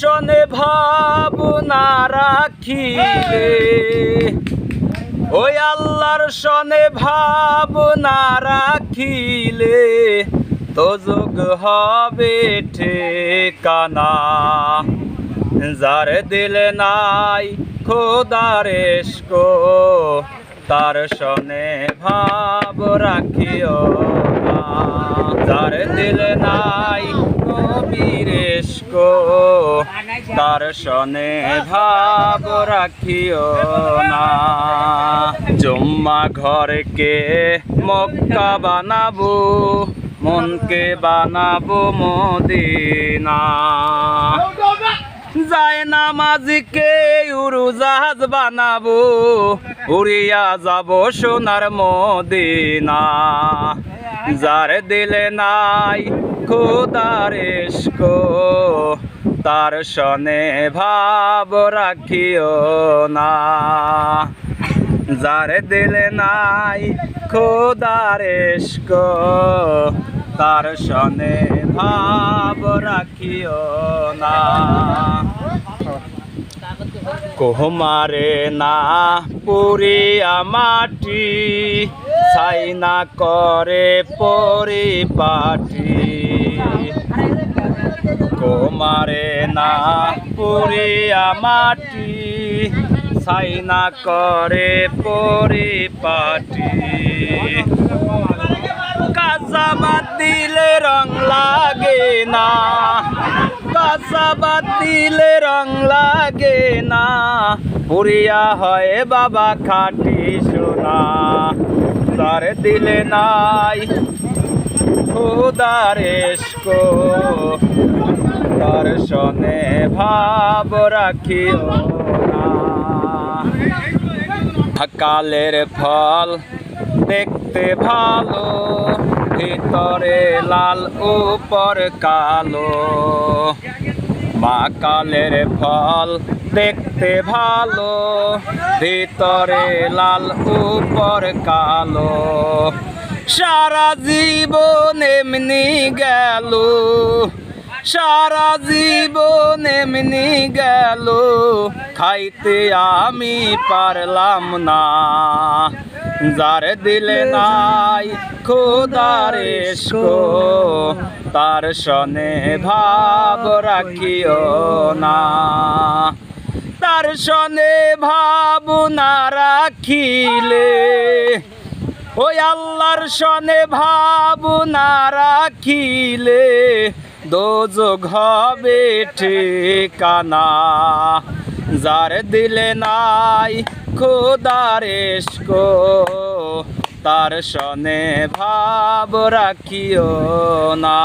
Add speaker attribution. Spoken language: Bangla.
Speaker 1: সনে ভাবনা রাখিলে। ওই আল্লাহর সনে ভাবনা রাখিলে, তো যোগ হবে ঠিকানা। যার দিলে নাই খোদার তার সনে ভাব রাখিও না। যার দিলে নাই তার সনে ভাব রাখিও না। জম্মা ঘরকে মক্কা বানাবো, মনকে বানাবো মদিনা। যায় নামাজিকে উড়ু জাহাজ বানাবো, উড়িয়া যাব সোনার মদিনা। যার দিলে নাই খোদার এসকো তার সনে ভাব রাখিও না। যার দিলে নাই খোদার এসকো তার সনে ভাব রাখিও না। কোহমারে না পুরিয়া মাটি সাইনা করে পরিপাটি। কোমারে না পুরিয়া মাটি সাইনা করে পরিপাটি। কাঁচাবাদ দিলে রং লাগে না কাঁচাবাদ দিলে রং লাগে না। পুরিয়া হয় বাবা খাটি সোনা। তার দিলে নাই। খুদার এসকো তার সনে ভাব রাখিও না। কালের ফল দেখতে ভালো, ভিতরে লাল, উপর কালো। মা কালের ফল দেখতে ভালো, ভিতরে লাল, উপর কালো। সারা জীবন এমনি গেল, সারা জীবন এমনি গেল। খাইতে আমি পারলাম না, যার দিলে নাই খোদার তার সনে ভাব রাখিও না। তার সনে ভাব না রাখিলে। ওই আল্লাহর সনে ভাবনা রাখিলে দোজগ হবে ঠিকানা। যার দিলে নাই খোদার এসকো তার সনে ভাব রাখিও না।